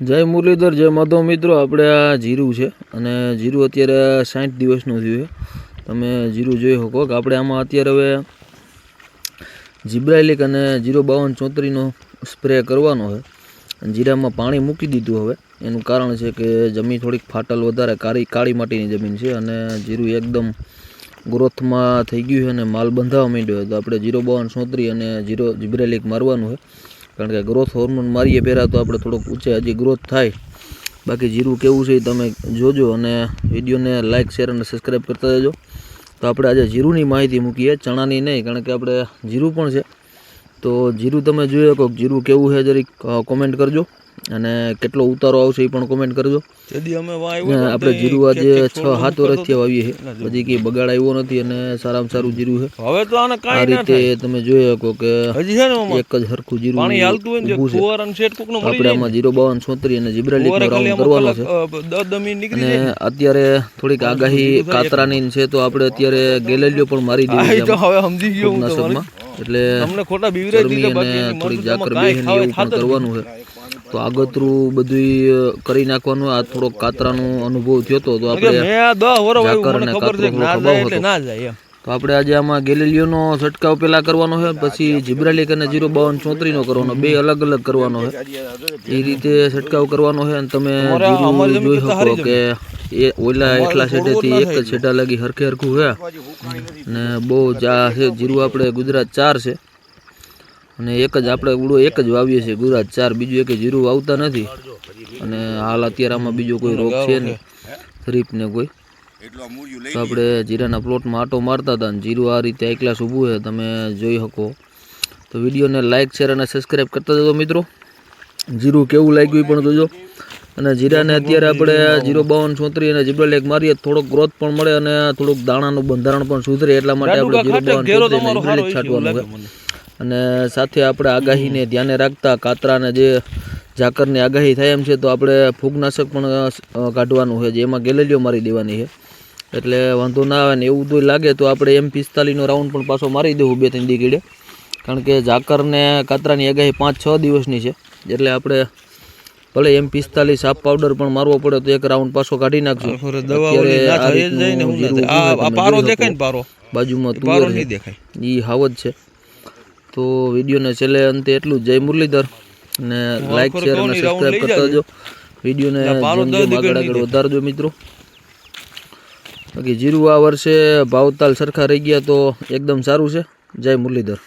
જય મુરલીધર, જય માધવ મિત્રો. આપણે આ જીરું છે અને જીરું અત્યારે સાઠ દિવસનું થયું છે. તમે જીરું જોઈ શકો કે આપણે આમાં અત્યારે હવે જીબ્રાઇલિક અને જીરો બાવન ચોત્રીનો સ્પ્રે કરવાનો છે. જીરામાં પાણી મૂકી દીધું હવે. એનું કારણ છે કે જમીન થોડીક ફાટલ વધારે, કાળી કાળી માટીની જમીન છે અને જીરું એકદમ ગ્રોથમાં થઈ ગયું છે અને માલ બંધાવા માંડ્યો છે. તો આપણે જીરો બાવન ચોત્રી અને જીરો જીબ્રાઇલિક મારવાનું છે. કારણ કે ગ્રોથ હોર્મોન મારીએ પહેલાં તો આપણે થોડોક ઊંચે હજી ગ્રોથ થાય. બાકી જીરું કેવું છે એ તમે જોજો અને વિડીયોને લાઇક શેર અને સબસ્ક્રાઈબ કરતા જજો તો આપણે આજે જીરુંની માહિતી મૂકીએ, ચણાની નહીં, કારણ કે આપણે જીરું પણ છે. તો જીરું તમે જોઈ શકો જીરું કેવું છે જરીક કોમેન્ટ કરજો. અને કેટલો ઉતારો આવશે એ પણ કોમેન્ટ કરજો. આપણે જીરું આજે છ સાત વર્ષથી વાવીએ છીએ. હજી કંઈ બગાડ આવ્યો નથી અને સારામાં સારું જીરું છે. હવે તો આને આ રીતે તમે જોઈ શકો કે હજી છે ને આમાં? એક જ હરખું જીરું ઊભું છે. આપણે આમાં જીરો બાવન છોતરી અને જીબ્રાલિક ફુવારા ખાલી રાઉન્ડ કરવાનો છે. અને અત્યારે થોડીક આગાહી કાતરાની છે તો આપણે અત્યારે ગેલેલિયો પણ મારી દીધી એટલે તમને ખોટા બીવરાઈ દીધા બાકી થોડીક જાકર કાંઈ બેહે ને ખાવે એવું પણ કરવાનું છે. તો આગતરું બધું કરી નાખવાનું આ થોડોક કાતરાનો અનુભવ થયો હતો તો આપણે તો આપણે આજે આમાં ગેલેલિયોનો છંટકાવ પેલા કરવાનો છે પછી જીબ્રાલિક અને જીરો બાવન ચોત્રીનો કરવાનો બે અલગ અલગ કરવાનો છે. એ રીતે છંટકાવ કરવાનો છે અને તમે જોઈ શકો કે એ ઓલા એટલા છેડેથી એક જ છેટા લાગી હરખે હરખું છે. ને બહુ જા છે જીરું આપણે ગુજરાત ચાર છે. અને એક જ આપણે ઉડો એક જ વાવીએ છીએ ગુજરાત ચાર બીજું એક જીરું વાવતા નથી. અને હાલ અત્યારે આમાં બીજો કોઈ રોગ છે નહીં. થરીપ ને કોઈ. તો આપણે જીરાના પ્લોટમાં આટો મારતા હતા અને જીરું આ રીતે એકલાસ ક્લાસ ઊભું છે તમે જોઈ શકો. તો વિડીયોને લાઇક શેર અને સબસ્ક્રાઈબ કરતા જજો મિત્રો. જીરું કેવું લાગ્યું પણ જોજો. અને જીરાને અત્યારે આપણે જીરો બાવન છોતરી અને જીબ્રલ એક મારીએ થોડોક ગ્રોથ પણ મળે અને થોડુંક દાણાનું બંધારણ પણ સુધરે એટલા માટે આપણે જીરો બાવન છાંટવાનું અને સાથે આપણે આગાહીને ધ્યાને રાખતા કાતરાને જે ઝાકરની આગાહી થાય એમ છે તો આપણે ફૂગનાશક પણ કાઢવાનું છે. જેમાં ગેલેલીઓ મારી દેવાની છે. એટલે વાંધો ના આવે ને એવું તો લાગે તો આપણે એમ પિસ્તાલીસનો રાઉન્ડ પણ પાછો મારી દેવું બે ત્રણ દીકીડે કારણ કે ઝાકરને કાતરાની આગાહી પાંચ છ દિવસની છે. એટલે આપણે ભલે એમ પિસ્તાલીસ સાપ પાવડર પણ મારવો પડે તો એક રાઉન્ડ પાછો કાઢી નાખશું. બાજુમાં તુવેર એ હાવજ છે. તો વિડીયોને છેલ્લે અંતે એટલું જય મુરલીધર. અને લાઈક શેર અને સબસ્ક્રાઇબ કરતા જજો. વિડીયોને આગળ આગળ વધારજો મિત્રો. બાકી જીરું આ વર્ષે ભાવતાલ સરખા રહી ગયા તો એકદમ સારું છે. જય મુરલીધર.